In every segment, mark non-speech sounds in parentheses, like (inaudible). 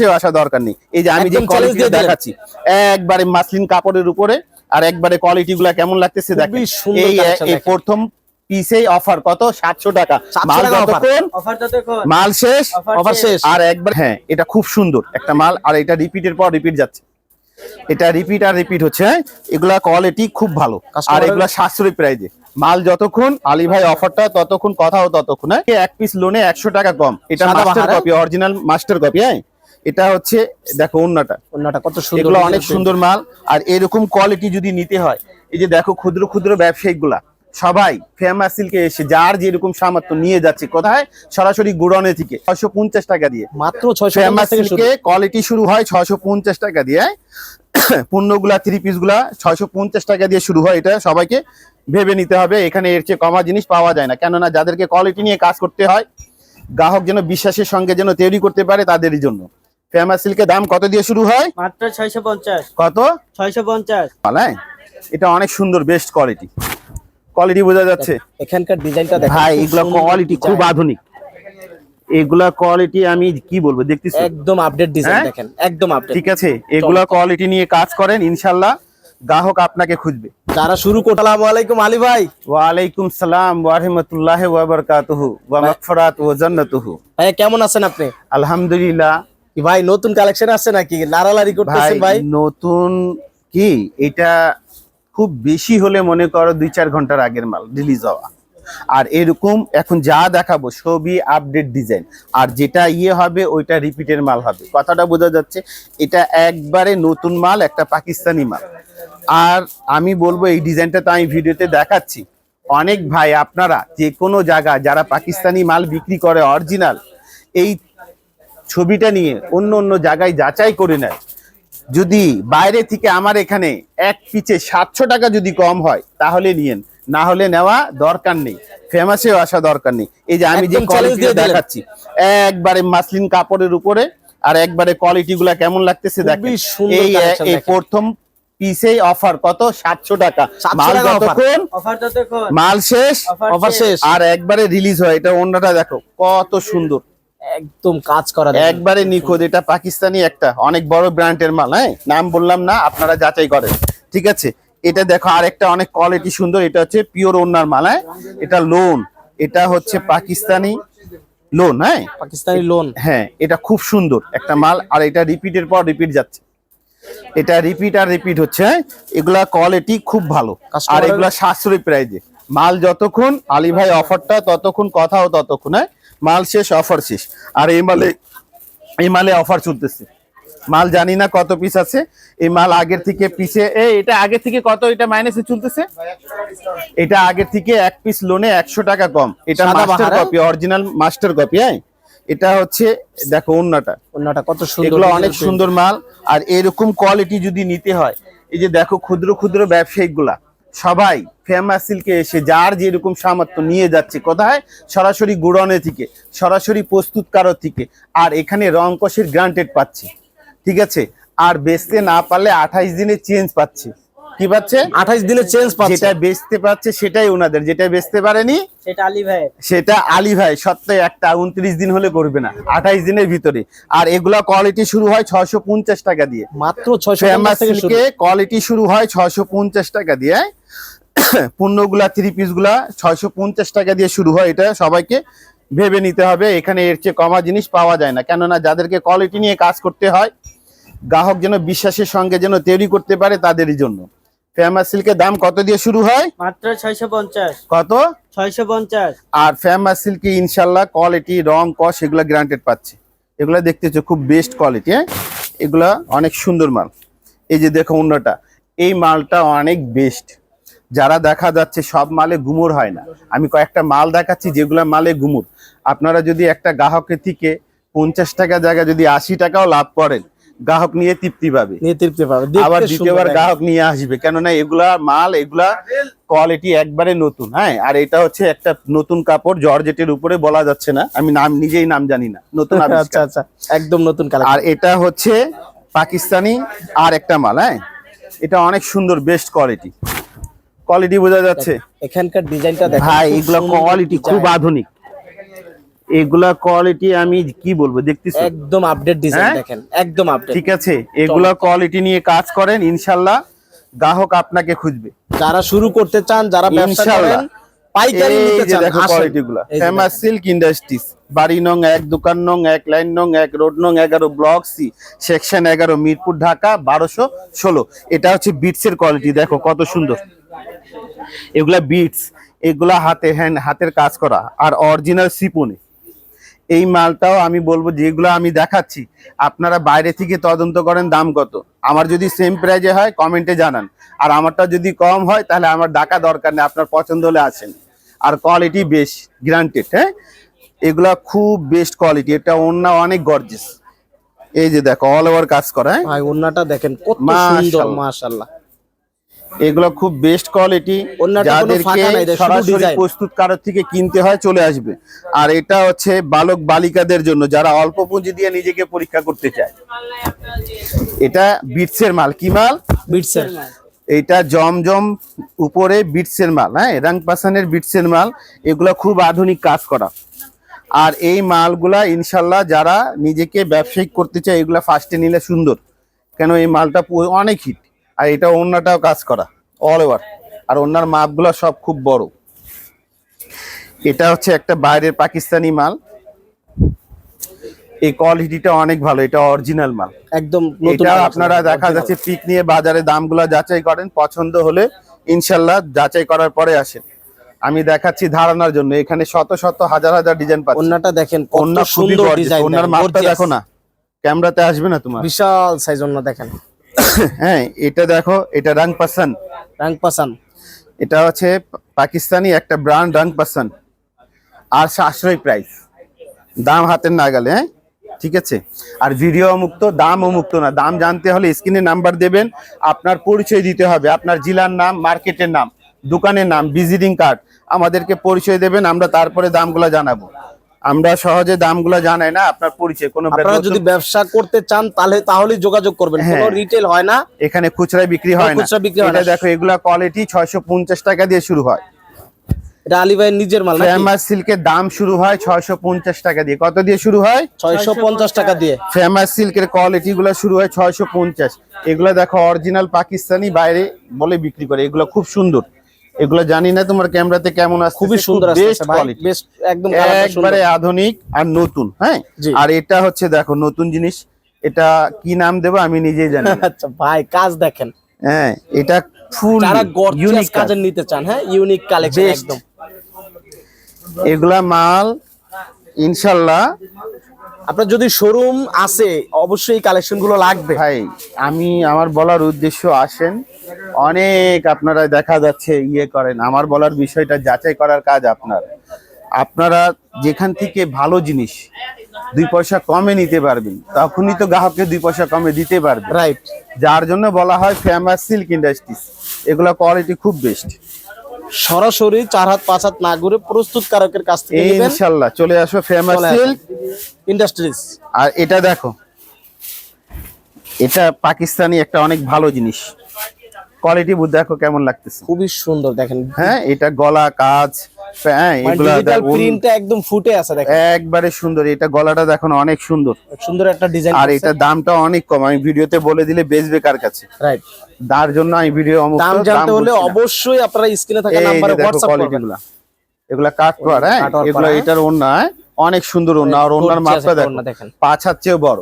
ফেমাসেও আসা দরকার নেই। এই যে আমি যে কোয়ালিটি দেখাচ্ছি একবারে মাসলিন কাপড়ের উপরে আর একবারে কোয়ালিটি গুলা কেমন লাগতেছে দেখেন। এই প্রথম অফার কত? সাতশো টাকা। মাল যতক্ষণ? মাল শেষ? অফার শেষ। আর একবার হ্যাঁ এটা খুব সুন্দর একটা মাল। আর এটা রিপিটের পর রিপিট যাচ্ছে। এটা রিপিট আর রিপিট হচ্ছে হ্যাঁ? এগুলা কোয়ালিটি খুব ভালো। আর এগুলা সাশ্রয়ী প্রাইজে মাল যতক্ষণ আলী ভাই অফারটা ততক্ষণ কথাও ততক্ষণ হ্যাঁ? এক পিস লোনে একশো টাকা কম। এটা master copy original master copy হ্যাঁ? এটা হচ্ছে দেখো অন্যটা অন্যটা কত সুন্দর এগুলো অনেক সুন্দর মাল আর এরকম কোয়ালিটি যদি নিতে হয় এই যে দেখো ক্ষুদ্র ক্ষুদ্র ব্যবসায়িকগুলা সবাই ফেমাস সিল্কে এসে যার যেরকম সামর্থ্য নিয়ে যাচ্ছে কোথায়? সরাসরি গুড়নে থেকে ছয়শো পঞ্চাশ টাকা দিয়ে। মাত্র ছয়শো ফেমাস সিল্কে কোয়ালিটি শুরু। হয় ছয়শো পঞ্চাশ টাকা দিয়ে। (coughs) পণ্যগুলা থ্রি পিসগুলা ছয়শো পঞ্চাশ টাকা দিয়ে শুরু হয় এটা সবাইকে ভেবে নিতে হবে। এখানে এর চেয়ে কমা জিনিস পাওয়া যায় না। কেননা যাদেরকে কোয়ালিটি নিয়ে কাজ করতে হয় গ্রাহক যেন বিশ্বাসের সঙ্গে যেন তৈরি করতে পারে তাদেরই জন্য। ফেমাস সিল্কের দাম কত দিয়ে শুরু হয়? মাত্র ছয়শো পঞ্চাশ। কত? ছয়শো পঞ্চাশ। মাল, হ্যাঁ এটা অনেক সুন্দর বেস্ট কোয়ালিটি কোয়ালিটি বোঝা যাচ্ছে। এখানকার ডিজাইনটা দেখেন ভাই খুব এগুলা কোয়ালিটি খুব আধুনিক। এগুলা কোয়ালিটি আমি কি বলব দেখতেছি? একদম আপডেট ডিজাইন হ্যাঁ? দেখেন একদম আপডেট ঠিক আছে এগুলা কোয়ালিটি নিয়ে কাজ করেন ইনশাল্লাহ গ্রাহক আপনাকে খুঁজবে। যারা শুরু করতে আসসালামু আলাইকুম আলী ভাই। ওয়ালাইকুম সালাম ওয়া রাহমাতুল্লাহি ওয়া বারাকাতুহু ওয়া মাগফিরাত ওয়া জান্নাতুহু। ভাই কেমন আছেন আপনি? আলহামদুলিল্লাহ। ভাই নতুন কালেকশন আছে নাকি? লারালারি করতেছেন ভাই নতুন কি? এটা খুব বেশি হলে মনে করো দুই চার ঘণ্টার আগের মাল রিলিজ হওয়া। আর এরকম এখন যা দেখাবো সবই আপডেট ডিজাইন আর যেটা ইয়ে হবে ওইটা রিপিটের মাল হবে। কথাটা বোঝা যাচ্ছে এটা একবারে নতুন মাল একটা পাকিস্তানি মাল। আর আমি বলব এই ডিজাইনটা তো আমি ভিডিওতে দেখাচ্ছি। অনেক ভাই আপনারা যে কোনো জায়গা যারা পাকিস্তানি মাল বিক্রি করে অরিজিনাল এই ছবিটা নিয়ে অন্য অন্য জায়গায় যাচাই করে নেয়। যদি বাইরে থেকে আমার এখানে এক পিচে সাতশো টাকা যদি কম হয় তাহলে নিয়েন। না হলে নেওয়া দরকার নেই। ফেমাসেও আসা দরকার নেই। এই যে আমি যে কোয়ালিটি দিয়ে দেখাচ্ছি একবারে মাসলিন কাপড়ের উপরে আর একবারে কোয়ালিটি গুলা কেমন লাগতেছে দেখেন। এই এই প্রথম পিসেই অফার কত? সাতশো টাকা। মাল যতক্ষণ মাল শেষ অফার শেষ। শেষ। আর একবারে রিলিজ হয়। এটা অন্যটা দেখো কত সুন্দর। একদম কাজ করা একবারে নিখোঁজ এটা পাকিস্তানি একটা অনেক বড় ব্র্যান্ডের মাল হ্যাঁ? নাম বললাম না আপনারা যাচাই করেন ঠিক আছে? এটা দেখো আরেকটা অনেক কোয়ালিটি সুন্দর এটা হচ্ছে পিওর ওনার মাল হ্যাঁ? এটা লোন এটা হচ্ছে পাকিস্তানি লোন হ্যাঁ? পাকিস্তানি লোন হ্যাঁ এটা খুব সুন্দর একটা মাল আর এটা রিপিটের পর রিপিট যাচ্ছে। এটা রিপিট আর রিপিট হচ্ছে হ্যাঁ? এগুলা কোয়ালিটি খুব ভালো। আর এগুলা সাশ্রয়ী প্রাইজে মাল যতক্ষণ আলী ভাই অফারটা ততক্ষণ কথাও ততক্ষণ হ্যাঁ? মাল শেষ অফার শেষ। আর এই মালে এই মালে অফার চলতেছে। মাল জানি না কত পিস আছে। এই মাল আগের থেকে পিছে এ এটা আগের থেকে কত? এটা মাইনাসে চলতেছে। এটা আগের থেকে এক পিস লোনে একশো টাকা কম। এটা master? Copy original master copy হ্যাঁ? এটা হচ্ছে দেখো অন্যটা অন্যটা কত সুন্দর এগুলো অনেক সুন্দর মাল। আর এরকম কোয়ালিটি যদি নিতে হয় এই যে দেখো ক্ষুদ্র ক্ষুদ্র ব্যবসায়িকগুলা সবাই ফেমাস সিল্কে এসে যার যেরকম সামর্থ্য নিয়ে যাচ্ছে, কোথায়? সরাসরি গুড়নে থেকে, সরাসরি প্রস্তুতকারক থেকে, আর এখানে রং কষের গ্রান্টেড পাচ্ছে, ঠিক আছে? আর বেচতে না পারলে আঠাইশ দিনে চেঞ্জ পাচ্ছে। কি পাচ্ছে? আঠাইশ দিনের চেঞ্জ পাচ্ছে। যেটা বেচতে পারছে সেটাই ওনাদের যেটা বেচতে পারেনি সেটা আলী ভাই। সেটা আলী ভাই। সপ্তাহে একটা উনত্রিশ দিন হলে করবে না আঠাইশ দিনের ভিতরে। আর এগুলা কোয়ালিটি শুরু হয় ছয়শো পঞ্চাশ টাকা দিয়ে। মাত্র ছয়শো ফেমাস থেকে কোয়ালিটি শুরু হয় ছয়শো পঞ্চাশ টাকা দিয়ে। (coughs) পণ্যগুলা থ্রি পিসগুলা ছয়শো পঞ্চাশ টাকা দিয়ে শুরু হয়। এটা সবাইকে ভেবে নিতে হবে। এখানে এর চেয়ে কমা জিনিস পাওয়া যায় না। কেননা যাদেরকে কোয়ালিটি নিয়ে কাজ করতে হয় গ্রাহক যেন বিশ্বাসের সঙ্গে যেন তৈরি করতে পারে তাদেরই জন্য। ফেমাস সিল্কের দাম কত দিয়ে শুরু হয়? মাত্র ছয়শো পঞ্চাশ। কত? ছয়শো পঞ্চাশ। আর ফেমাস সিল্কি ইনশাল্লাহ কোয়ালিটি রং কস এগুলা গ্রান্টেড পাচ্ছে। এগুলা দেখতেছো খুব বেস্ট কোয়ালিটি হ্যাঁ? এগুলা অনেক সুন্দর মাল। এই যে দেখো অন্যটা এই মালটা অনেক বেস্ট যারা দেখা যাচ্ছে সব মালে গুমুর হয় না। আমি কয়েকটা মাল দেখাচ্ছি যেগুলো মালে গুমুর। আপনারা যদি একটা গ্রাহকের থেকে পঞ্চাশ টাকা জায়গায় যদি আশি টাকাও লাভ করেন গ্রাহক নিয়ে তৃপ্তি পাবে। নিয়ে তৃপ্তি পাবে। আবার দ্বিতীয়বার গ্রাহক নিয়ে আসবে। কেননা এগুলা মাল এগুলা কোয়ালিটি একবারে নতুন হ্যাঁ? আর এটা হচ্ছে একটা নতুন কাপড় জর্জেটের উপরে বলা যাচ্ছে না। আমি নাম নিজেই নাম জানি না। নতুন আচ্ছা আচ্ছা একদম নতুন আর এটা হচ্ছে পাকিস্তানি আর একটা মাল হ্যাঁ? এটা অনেক সুন্দর বেস্ট কোয়ালিটি কোয়ালিটি বোঝা যাচ্ছে? এখানকার ডিজাইনটা ভাই এগুলা কোয়ালিটি খুব আধুনিক। এগুলা কোয়ালিটি আমি কি বলব দেখতেছি? একদম আপডেট ডিজাইন হ্যাঁ? দেখেন একদম আপডেট ঠিক আছে এগুলা কোয়ালিটি নিয়ে কাজ করেন ইনশাল্লাহ গ্রাহক আপনাকে খুঁজবে। যারা শুরু করতে চান যারা ব্যবসা করেন পাইকারি নিতে চান দেখো আসেন। কোয়ালিটি গুলা। ফেমাস সিল্ক ইন্ডাস্ট্রিজ বাড়ি নং এক দোকান নং এক লাইন নং এক রোড নং এগারো ব্লক সি সেকশন এগারো মিরপুর ঢাকা বারোশো ষোলো। এটা হচ্ছে বিটস এর কোয়ালিটি দেখো কত সুন্দর। এগুলা বিটস এগুলা হাতে হ্যান্ড হাতের কাজ করা। আর অরিজিনাল সিপনে এই মালটাও আমি বলব যেগুলো আমি দেখাচ্ছি আপনারা বাইরে থেকে তদন্ত করেন দাম কত। আমার যদি সেম প্রাইজে হয় কমেন্টে জানান। আর আমারটা যদি কম হয় তাহলে আমার ডাকা দরকার নেই আপনার পছন্দ হলে আসেন। আর কোয়ালিটি বেশ গ্রান্টেড হ্যাঁ? এগুলা খুব বেস্ট কোয়ালিটি এটা অন্য অনেক গর্জেস এই যে দেখো অল ওভার কাজ করা হ্যাঁ? ওন্নাটা দেখেন কত। সুন্দর মাশাআল্লাহ এগুলো খুব বেস্ট কোয়ালিটি যাদেরকে এটা সরাসরি design। প্রস্তুত কারোর থেকে কিনতে হয় চলে আসবে। আর এটা হচ্ছে বালক বালিকাদের জন্য যারা অল্প পুঁজি দিয়ে নিজেকে পরীক্ষা করতে চায়। এটা বিটসের মাল। কি মাল? বিটসের এইটা জমজম উপরে বিটসের মাল হ্যাঁ? রাং পাসানের বিটসের মাল। এগুলো খুব আধুনিক কাজ করা। আর এই মালগুলা ইনশাল্লাহ যারা নিজেকে ব্যবসায়িক করতে চায় এগুলা ফার্স্টে নিলে সুন্দর। কেন এই মালটা অনেক হিট আর এটা অন্যটাও কাজ করা অল ওভার আর অন্যার মাপগুলো সব খুব বড়। এটা হচ্ছে একটা বাইরের পাকিস্তানি মাল। এই কোয়ালিটিটা অনেক ভালো এটা অরিজিনাল মাল। একদম এটা আপনারা দেখা যাচ্ছে পিক নিয়ে বাজারে দামগুলো যাচাই করেন পছন্দ হলে ইনশাল্লাহ যাচাই করার পরে আসেন। আমি দেখাচ্ছি ধারণার জন্য এখানে শত শত হাজার হাজার ডিজাইন পাচ্ছেন ওন্নাটা দেখেন কত অন্য সুন্দর ডিজাইন ওনার মাপটা দেখো না ক্যামেরাতে আসবে না তোমার? বিশাল সাইজ ওন্না দেখেন। হ্যাঁ এটা দেখো এটা রাং পাসান রাং পাসান এটা হচ্ছে পাকিস্তানি একটা ব্র্যান্ড রাং পাসান আর সাশ্রয়ী প্রাইস দাম হাতের নাগালে হ্যাঁ ঠিক আছে? আর ভিডিও মুক্ত দামও মুক্ত না। দাম জানতে হলে স্ক্রিনে নাম্বার দেবেন আপনার পরিচয় দিতে হবে। আপনার জেলার নাম মার্কেটের নাম দোকানের নাম ভিজিটিং কার্ড আমাদেরকে পরিচয় দেবেন আমরা তারপরে দামগুলো জানাব। আমরা সহজে দামগুলো জানাই না আপনার পরিচয় কোনো আপনারা যদি ব্যবসা করতে চান তাহলে তাহলে যোগাযোগ করবেন। কোনো হ্যাঁ। রিটেল হয় না। এখানে খুচরা বিক্রি হয় না। খুচরা বিক্রি হয় না। দেখো এগুলা কোয়ালিটি ছয়শো পঞ্চাশ টাকা দিয়ে শুরু হয়। এটা আলী ভাইয়ের নিজের মাল ফেমাস সিল্কের দাম শুরু হয় ছয়শো পঞ্চাশ টাকা দিয়ে। কত দিয়ে শুরু হয়? ছয়শো পঞ্চাশ টাকা দিয়ে। ফেমাস সিল্কের কোয়ালিটি গুলো শুরু হয় ছয়শো পঞ্চাশ। এগুলো দেখো অরিজিনাল পাকিস্তানি বাইরে বলে বিক্রি করে। এগুলো খুব সুন্দর। এগুলো জানি না তোমার ক্যামেরাতে কেমন আছে খুবই সুন্দর বেস্ট আসছে কোয়ালিটি বেস্ট একদম একবারে আধুনিক আর নতুন হ্যাঁ? আর এটা হচ্ছে দেখো নতুন জিনিস। এটা কি নাম দেবো আমি নিজেই জানি (laughs) আচ্ছা ভাই কাজ দেখেন। হ্যাঁ এটা ফুল ইউনিক কাজের নিতে চান হ্যাঁ? ইউনিক কালেকশন একদম। এগুলা মাল ইনশাল্লাহ আপনার যদি শোরুম আছে অবশ্যই কালেকশনগুলো লাগবে। ভাই আমি আমার বলার উদ্দেশ্য আসেন। অনেক আপনারা দেখা যাচ্ছে ইয়ে করেন। আমার বলার বিষয়টা যাচাই করার কাজ আপনার। আপনারা যেখান থেকে ভালো জিনিস দুই পয়সা কমে নিতে পারবেন তখনই তো গ্রাহককে দুই পয়সা কমে দিতে পারবে রাইট যার জন্য বলা হয় ফেমাস সিল্ক ইন্ডাস্ট্রিজ এগুলা কোয়ালিটি খুব বেস্ট সরাসরি চার হাত পাঁচ হাত না ঘুরে প্রস্তুত কারকের কাছ থেকে ইনশাল্লাহ চলে আসো ফেমাস সিল্ক ইন্ডাস্ট্রিজ আর এটা দেখো এটা পাকিস্তানি একটা অনেক ভালো জিনিস। কোয়ালিটি বুঝ দেখো কেমন লাগতেছে। খুবই সুন্দর দেখেন। হ্যাঁ এটা গলা কাজ হ্যাঁ প্রিন্টটা একদম ফুটে আছে দেখেন। একবারে সুন্দর এটা গলাটা দেখো অনেক সুন্দর। সুন্দর একটা ডিজাইন আর এটা দামটা অনেক কম আমি ভিডিওতে বলে দিলে বেচবে কার কাছে? রাইট তার জন্য আমি ভিডিও দাম জানতে হলে অবশ্যই আপনারা স্ক্রিনে থাকা নাম্বারে করবেন। এগুলা কাট হ্যাঁ? এগুলো এটার ওন্না হ্যাঁ? অনেক সুন্দর ওন্না আর ওন্নার মাপটা দেখেন। পাঁচ হাত চেয়েও বড়।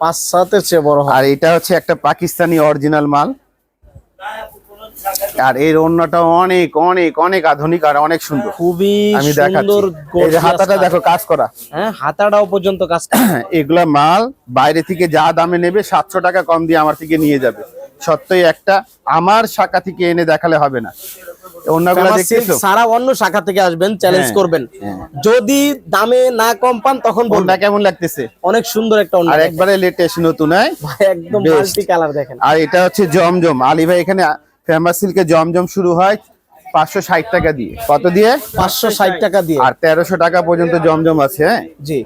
পাঁচ সাতের চেয়ে বড় আর এটা হচ্ছে একটা পাকিস্তানি অরিজিনাল মাল। আর এর ওন্নাটা অনেক অনেক অনেক আধুনিক আর অনেক সুন্দর। খুবই আমি সুন্দর হাতাটা। দেখো কাজ। করা। হ্যাঁ হাতাটাও পর্যন্ত কাজ (clears throat) এগুলা মাল বাইরে থেকে যা দামে নেবে সাতশো টাকা কম দিয়ে আমার থেকে নিয়ে যাবে। সত্যই একটা আমার শাখা থেকে এনে দেখালে হবে না। অন্যগুলা দেখতেছো? সারা অন্য শাখা থেকে আসবেন চ্যালেঞ্জ করবেন। হ্যাঁ। যদি দামে না কম পান তখন কেমন লাগতেছে? অনেক সুন্দর একটা আর একবারে লেটেস্ট নতুন হ্যাঁ? একদম মাল্টি কালার দেখেন। আর এটা হচ্ছে জমজম। আলী ভাই এখানে ফেমাস সিল্কে জমজম শুরু হয় পাঁচশো ষাট টাকা দিয়ে। কত দিয়ে? পাঁচশো ষাট টাকা দিয়ে। আর তেরোশো টাকা পর্যন্ত জমজম আছে হ্যাঁ? জি।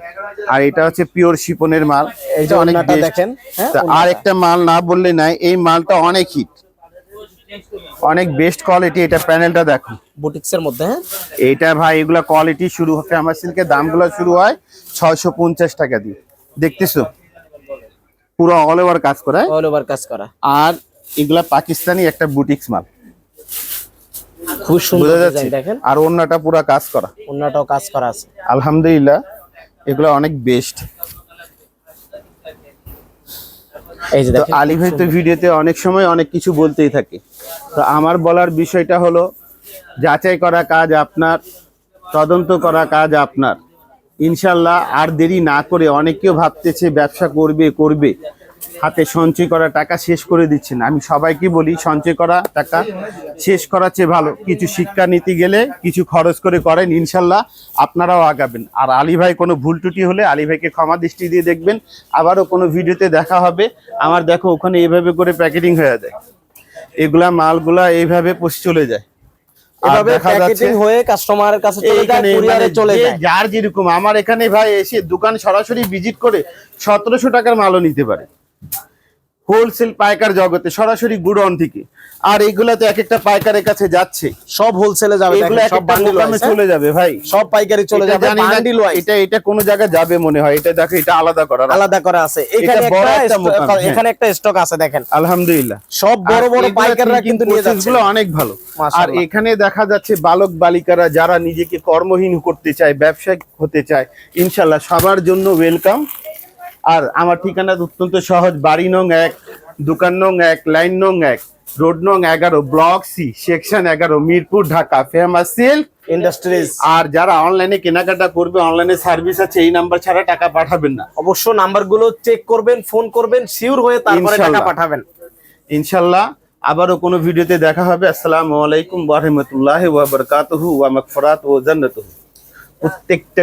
আর এটা হচ্ছে পিওর শিপনের মাল। এটা অনেক দেখেন, হ্যাঁ, আর একটা মাল না বললে নাই এই মালটা অনেক হিট অনেক বেস্ট কোয়ালিটি এটা প্যানেলটা দেখো। বুটিক্স এর মধ্যে হ্যাঁ? এইটা ভাই এগুলা কোয়ালিটি শুরু ফেমাস সিল্কের দামগুলো শুরু হয় ছয়শো পঞ্চাশ টাকা দিয়ে। দেখতেছো? পুরো অল ওভার কাজ করা অল ওভার কাজ করা। আর এগুলা পাকিস্তানি একটা বুটিক্স মাল। খুব সুন্দর দেখেন। আর অন্যটা পুরো কাজ করা। অন্যটাও কাজ করা আছে। আলহামদুলিল্লাহ এগুলো অনেক বেস্ট এই যে দেখেন আলী ভাই তো ভিডিওতে অনেক সময় অনেক কিছু বলতেই থাকে। তো আমার বলার বিষয়টা হলো যাচাই করা কাজ আপনার তদন্ত করা কাজ আপনার। ইনশাল্লাহ আর দেরি না করে অনেকেও ভাবতেছে ব্যবসা করবে করবে। হাতে সঞ্চয় করা টাকা শেষ করে দিচ্ছেন। আমি সবাইকে বলি সঞ্চয় করা টাকা শেষ করার চেয়ে ভালো। কিছু শিক্ষা নিতে গেলে কিছু খরচ করে করেন ইনশাল্লাহ আপনারাও আগাবেন। আর আলী ভাই কোনো ভুল ত্রুটি হলে আলী ভাইকে ক্ষমা দৃষ্টি দিয়ে দেখবেন। আবারও কোনো ভিডিওতে দেখা হবে। আমার দেখো ওখানে এইভাবে করে প্যাকেটিং হয়ে যায়। এগুলা মালগুলা এইভাবে পৌঁছে চলে যায়। এভাবে প্যাকেজিং হয়ে কাস্টমারের কাছে চলে যায় কুরিয়ারে মানে চলে যায়। যার যেরকম আমার এখানে ভাই এসে দোকান সরাসরি ভিজিট করে সতেরোশো টাকার মালও নিতে পারে। হোলসেল পাইকার জগতে সরাসরি গুডন থেকে। আর এগুলা তো এক একটা পাইকারের কাছে যাচ্ছে। সব হোলসেলে যাবে এগুলো সব বান্ডিল দোকানে চলে যাবে ভাই। সব পাইকারি চলে যাবে বান্ডিল এটা এটা কোন জায়গায় যাবে মনে হয়। এটা দেখো এটা আলাদা করা আলাদা করা আছে। এখানে একটা হ্যাঁ। এখানে একটা স্টক আছে দেখেন। আলহামদুলিল্লাহ। সব বড় বড় পাইকাররা কিন্তু নিয়ে যাচ্ছে। গুলো অনেক ভালো। আর এখানে দেখা যাচ্ছে বালক বালিকারা যারা নিজেকে কর্মহীন করতে চায় ব্যবসায়িক হতে চায় ইনশাল্লাহ সবার জন্য ওয়েলকাম আর আমার ঠিকানা অত্যন্ত সহজ বাড়ি নং এক দোকান নং এক লাইন নং এক রোড নং এগারো ব্লক সি সেকশন এগারো Mirpur Dhaka famous silk. Industries. আর যারা অনলাইনে কেনাকাটা করবে অনলাইনে সার্ভিস আছে এই নাম্বার ছাড়া টাকা পাঠাবেন না। অবশ্য নাম্বারগুলো চেক করবেন ফোন করবেন শিওর হয়ে তারপরে টাকা পাঠাবেন। ইনশাল্লাহ আবারও কোনো ভিডিওতে দেখা হবে। আসসালামু আলাইকুম ওয়া রাহমাতুল্লাহি ওয়া বারাকাতুহু ওয়া মাগফিরাত ওয়া জান্নাতুহু। প্রত্যেকটা